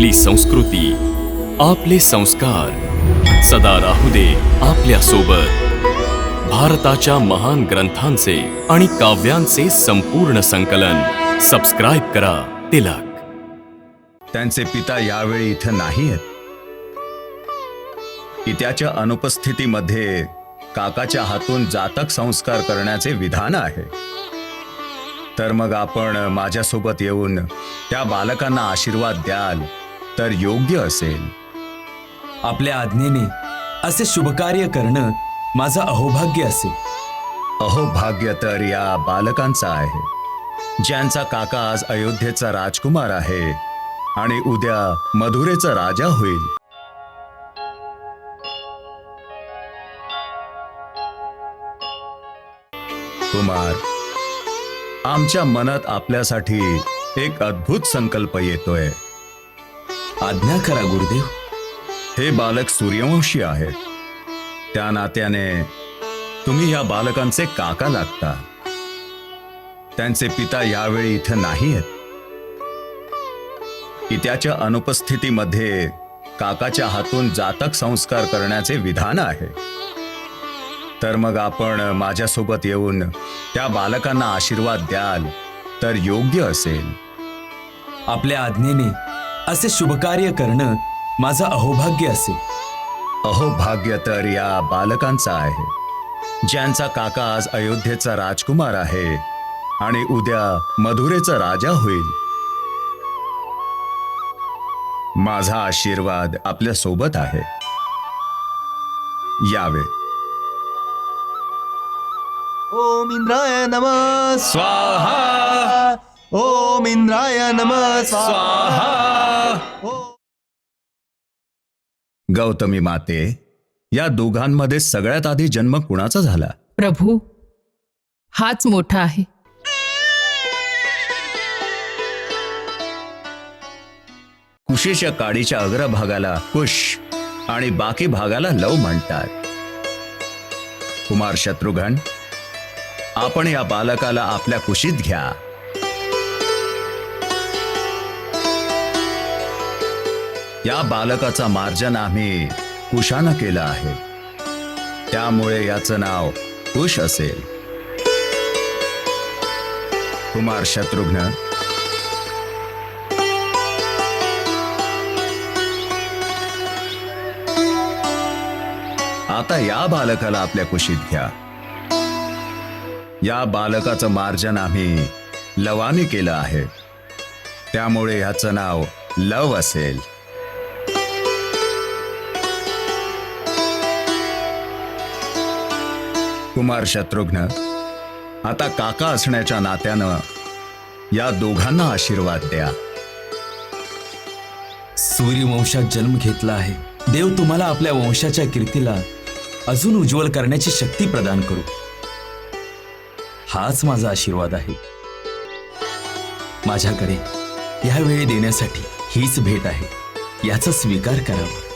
आपली संस्कृती आपले संस्कार. सदा राहू दे आपल्यासोबत भारताच्या महान ग्रंथांचे आणि काव्यांचे संपूर्ण संकलन. सबस्क्राईब करा तिलक. त्यांचे पिता यावेळी इथं नाही आहेत पित्याच्या अनुपस्थितीमध्ये काकाच्या हातून जातक संस्कार करण्याचे विधान आहे. तर मग आपण माझ्यासोबत येऊन त्या बालकांना आशीर्वाद द्याल. तर योग्य असेल. आपल्या आज्ञेने असे शुभकार्य करणं माझं अहोभाग्य असेल अहो भाग्य तर या बालकांचा आहे. ज्यांचा काका आज अयोध्येचा राजकुमार आहे आणि उद्या मधुरेचा राजा होईल. कुमार आमच्या मनात आपल्यासाठी एक अद्भुत संकल्प येतोय. आज्ञा करा गुरुदेव. हे बालक सूर्यवंशी आहेत त्या नात्याने तुम्ही या बालकांचे काका लागता. त्यांचे पिता यावेळी इथं नाही आहेत पित्याच्या अनुपस्थितीमध्ये काकाच्या हातून जातक संस्कार करण्याचे विधान आहे. तर मग आपण माझ्यासोबत येऊन त्या बालकांना आशीर्वाद द्याल तर योग्य असेल. आपल्या आज्ञेने असे शुभकार्य करणं माझं अहोभाग्य असेल. अहो भाग्य तर या बालकांचा आहे. ज्यांचा काका आज अयोध्येचा राजकुमार आहे आणि उद्या मधुरेचा राजा होईल. माझा आशीर्वाद आपल्यासोबत आहे. यावे. ओम इंद्राय नमः. स्वाहा. ओम इंद्राय नमः स्वाहा। गौतमी माते या दोघांमध्ये सगळ्यात आधी जन्म कुणाचा झाला? प्रभू हाच मोठा आहे. कुशीच्या काडीच्या अग्रभागाला कुश आणि बाकी भागाला लव म्हणतात. कुमार शत्रुघ्न आपण या बालकाला आपल्या कुशीत घ्या. या बालकाचा मार्जन आम्ही कुशानं केलं आहे. त्यामुळे याचं नाव कुश असेल. कुमार शत्रुघ्न. आता या बालकाला आपल्या कुशीत घ्या. या बालकाचं मार्जन आम्ही लवानी केलं आहे. त्यामुळे ह्याचं नाव लव असेल. कुमार शत्रुघ्न आता काका असण्याच्या नात्यानं या दोघांना आशीर्वाद द्या. सूर्यवंशात जन्म घेतला आहे. देव तुम्हाला आपल्या वंशाच्या कीर्तीला अजून उज्ज्वल करण्याची शक्ती प्रदान करू. हाच माझा आशीर्वाद आहे. माझ्याकडे ह्या वेळी देण्यासाठी हीच भेट आहे. याचा स्वीकार करावा.